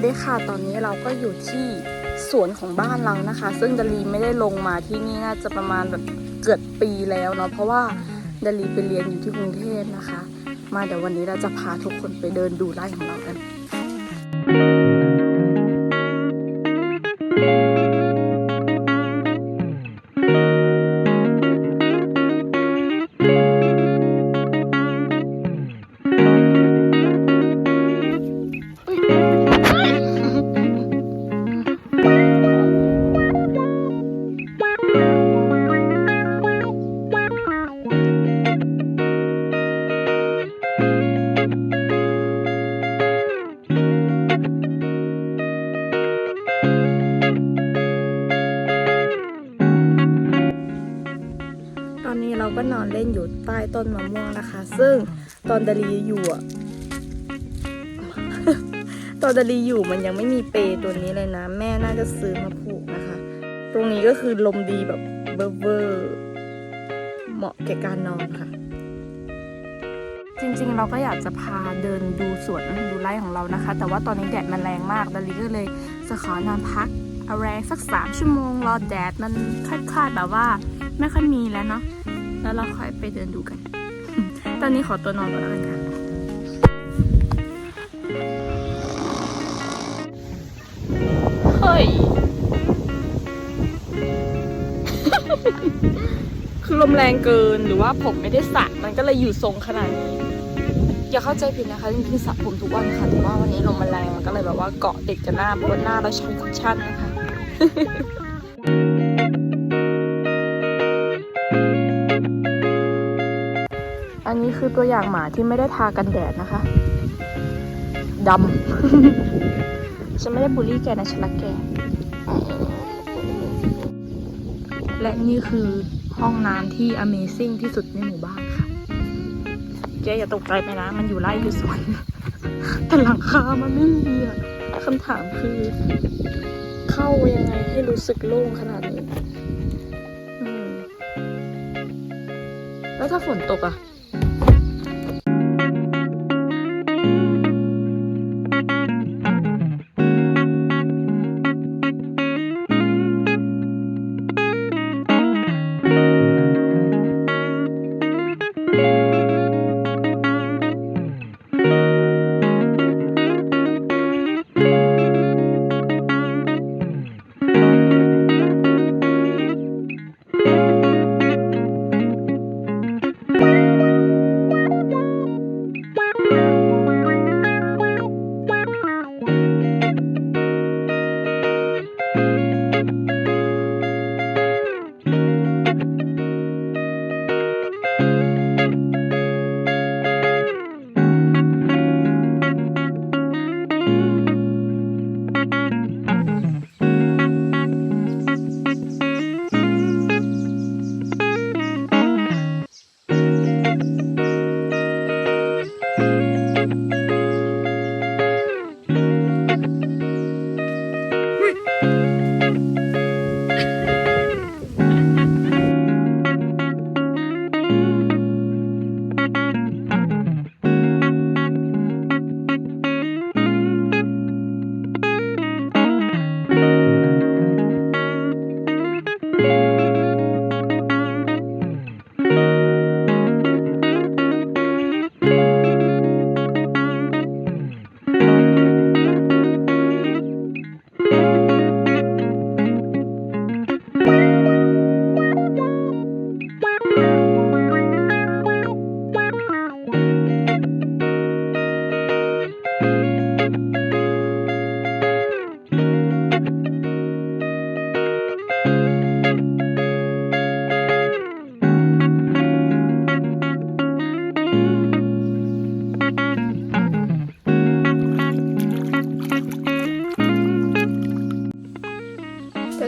วัสดีค่ะ ตอนนี้เราก็อยู่ที่สวนของบ้านเรานะคะ ซึ่งดาลีไม่ได้ลงมาที่นี่น่าจะประมาณแบบเกือบปีแล้วเนาะ เพราะว่าดาลีไปเรียนอยู่ที่กรุงเทพนะคะ มาเดี๋ยววันนี้เราจะพาทุกคนไปเดินดูไร่ของเรากัน เล่นอยู่ใต้ต้นมะม่วงนะคะ ซึ่งตอนดารีอยู่อะตอนดารีอยู่มันยังไม่มีเปย์ตัวนี้เลยนะ แม่น่าจะซื้อมาผูกนะคะ ตรงนี้ก็คือลมดีแบบเบอร์เบอร์เหมาะแก่การนอนค่ะ จริงๆเราก็อยากจะพาเดินดูสวนดูไร่ของเรานะคะ แต่ว่าตอนนี้แดดมันแรงมากดารีก็เลยจะขอนอนพักเอาแรงสักสามชั่วโมงรอแดดมันคลาดๆแบบว่า ไม่ค่อยมีแล้วเนาะ แล้วเราค่อยไปเดินดูกัน ตอนนี้ขอตัวนอนก่อนแล้วกันค่ะเฮ้ย คือลมแรงเกินหรือว่าผมไม่ได้สระมันก็เลยอยู่ทรงขนาดนี้ อย่าเข้าใจผิดนะคะจริงๆสระผมทุกวันค่ะแต่ว่าวันนี้ลมมันแรงมันก็เลยแบบว่าเกาะติดกับหน้าเพราะว่าหน้าเราใช้คุชชั่นนะคะ อันนี้คือตัวอย่างหมาที่ไม่ได้ทากันแดดนะคะดำ ฉันไม่ได้บูลลี่แกนะฉันรักแก และนี่คือห้องน้ำที่ Amazing ที่สุดในหมู่บ้านค่ะ แกอย่าตกใจไปนะ มันอยู่ไร่อยู่สวน แต่หลังคามันไม่มีอะคำถามคือ เข้ายังไงให้รู้สึกโล่งขนาดนี้ แล้วถ้าฝนตกอะ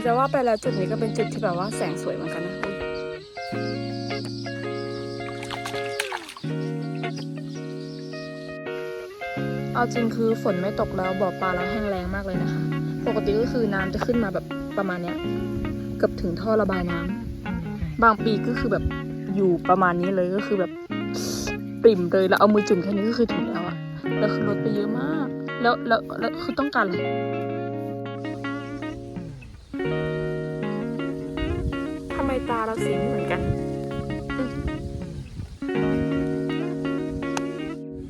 จะว่าไปแล้วจุดนี้ก็เป็นจุดที่แบบว่าแสงสวยเหมือนกันนะเอาจริงคือฝนไม่ตกแล้วบ่อปลาเราแห้งแรงมากเลยนะคะ ปกติก็คือน้ำจะขึ้นมาแบบประมาณเนี้ยเกือบถึงท่อระบายน้ำบางปีก็คือแบบอยู่ประมาณนี้เลยก็คือแบบปริ่มเลยแล้วเอามือจุ่มแค่นี้ก็คือถึงแล้วอะแล้วคือลดไปเยอะมาก แล้วแล้วแล้วคือต้องการอะไร ทำไมตาเราสีไม่เหมือนกัน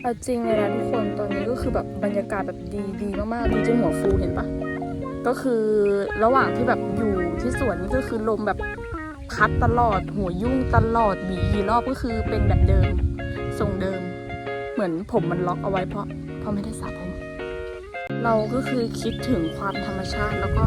เอาจริงเลยนะทุกคนตอนนี้ก็คือแบบบรรยากาศแบบดีดีมากๆดีจนหัวฟูเห็นปะก็คือระหว่างที่แบบอยู่ที่สวนนี่ก็คือลมแบบพัดตลอด หัวยุ่งตลอดบีกี่รอบก็คือเป็นแบบเดิมทรงเดิม เหมือนผมมันล็อกเอาไว้เพราะเพราะไม่ได้สระผมเราก็คือคิดถึงความธรรมชาติแล้วก็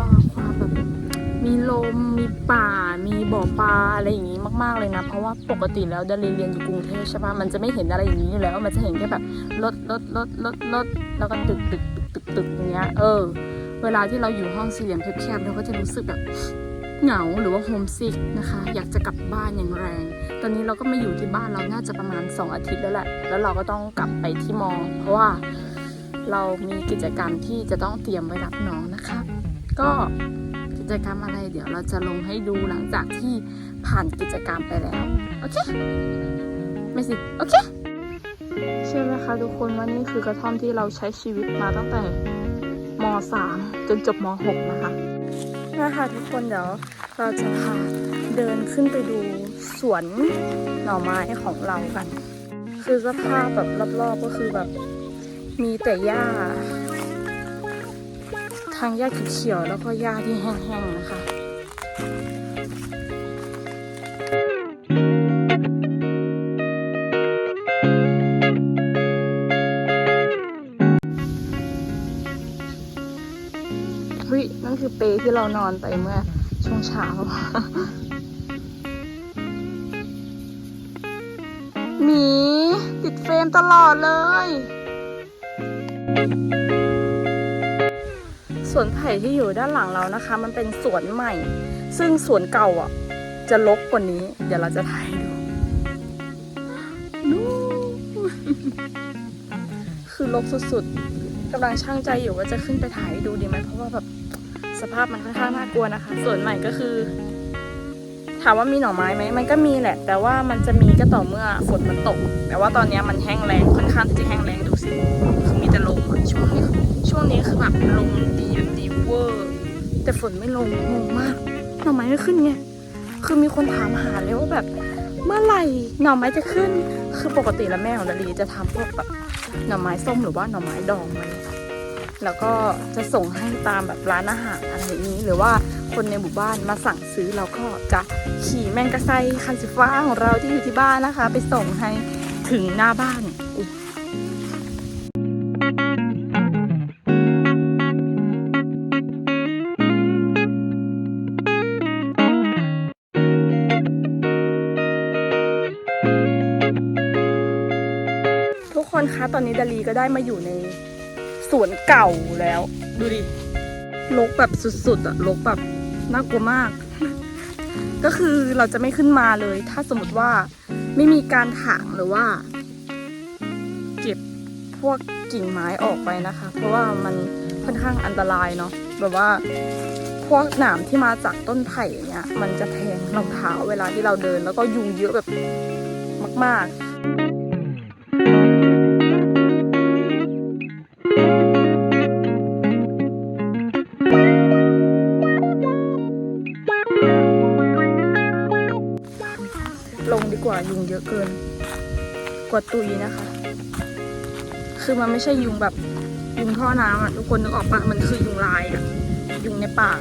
มีลม มีป่า มีบ่อปลาอะไรอย่างนี้มากๆเลยนะ เพราะว่าปกติแล้วดารีเรียนอยู่กรุงเทพใช่ปะมันจะไม่เห็นอะไรอย่างนี้อยู่แล้ว มันจะเห็นแค่แบบรถรถรถรถรถแล้วก็ตึกตึกตึกตึกตึกอย่างเงี้ย เออ เวลาที่เราอยู่ห้องสี่เหลี่ยมแคบๆเราก็จะรู้สึกแบบเหงาหรือว่าโฮมซิกนะคะ อยากจะกลับบ้านอย่างแรง ตอนนี้เราก็มาอยู่ที่บ้านเราน่าจะประมาณ 2 อาทิตย์แล้วแหละ แล้วเราก็ต้องกลับไปที่มอ เพราะว่าเรามีกิจกรรมที่จะต้องเตรียมไว้รับน้องนะคะ ก็ กิจกรรมอะไร เดี๋ยวเราจะลงให้ดูหลังจากที่ผ่านกิจกรรมไปแล้ว โอเค ไม่สิ โอเคเชื่อไหมคะทุกคนว่านี่คือกระท่อมที่เราใช้ชีวิตมาตั้งแต่ม .3 จนจบม .6 นะคะนะคะทุกคนเดี๋ยวเราจะพาเดินขึ้นไปดูสวนหน่อไม้ของเรากัน คือสภาพแบบรอบๆก็คือแบบมีแต่หญ้าางหญ้าเขียวๆแล้วก็หญ้าที่แห้งๆนะคะเฮ้ยนั่นคือเปลที่เรานอนไปเมื่อช่วงเช้า หมีติดเฟรมตลอดเลย สวนไผ่ที่อยู่ด้านหลังเรานะคะ มันเป็นสวนใหม่ ซึ่งสวนเก่าอะ จะลกกว่านี้ เดี๋ยวเราจะถ่ายดูนู่นคือลกสุดๆกำลังช่างใจอยู่ว่าจะขึ้นไปถ่ายดูดีไหมเพราะว่าแบบสภาพมันค่อนข้างน่ากลัวนะคะ ส่วนใหม่ก็คือ ถามว่ามีหน่อไม้ไหมมันก็มีแหละ แต่ว่ามันจะมีก็ต่อเมื่อฝนมันตก แต่ว่าตอนนี้มันแห้งแล้งค่อนข้างที่จะแห้งแล้งดูสิ ฝนไม่ลงงงมาก หน่อไม้ไม่ขึ้นไง คือมีคนถามหาเลยว่าแบบ เมื่อไหร่หน่อไม้จะขึ้น คือปกติแล้วแม่ของดารีจะทำพวกแบบหน่อไม้ส้มหรือว่าหน่อไม้ดองมาแล้วก็จะส่งให้ตามแบบร้านอาหารอะไรอย่างนี้ หรือว่าคนในหมู่บ้านมาสั่งซื้อเราก็จะขี่แมงกะไซคันสีฟ้าของเราที่อยู่ที่บ้านนะคะ ไปส่งให้ถึงหน้าบ้าน คนคะตอนนี้ดารีก็ได้มาอยู่ในสวนเก่าแล้ว ดูดิลกแบบสุดๆอะลกแบบน่ากลัวมาก ก็คือเราจะไม่ขึ้นมาเลย ถ้าสมมติว่าไม่มีการถางหรือว่า เก็บพวกกิ่งไม้ออกไปนะคะ เพราะว่ามันค่อนข้างอันตรายเนาะแบบว่าพวกหนามที่มาจากต้นไผ่อย่างเงี้ย มันจะแทงรองเท้าเวลาที่เราเดิน แล้วก็ยุงเยอะแบบมาก ๆ กว่าตุยนะคะ คือมันไม่ใช่ยุงแบบยุงท่อน้ำอะทุกคนนึกออกปะมันคือยุงลายอะยุงในป่า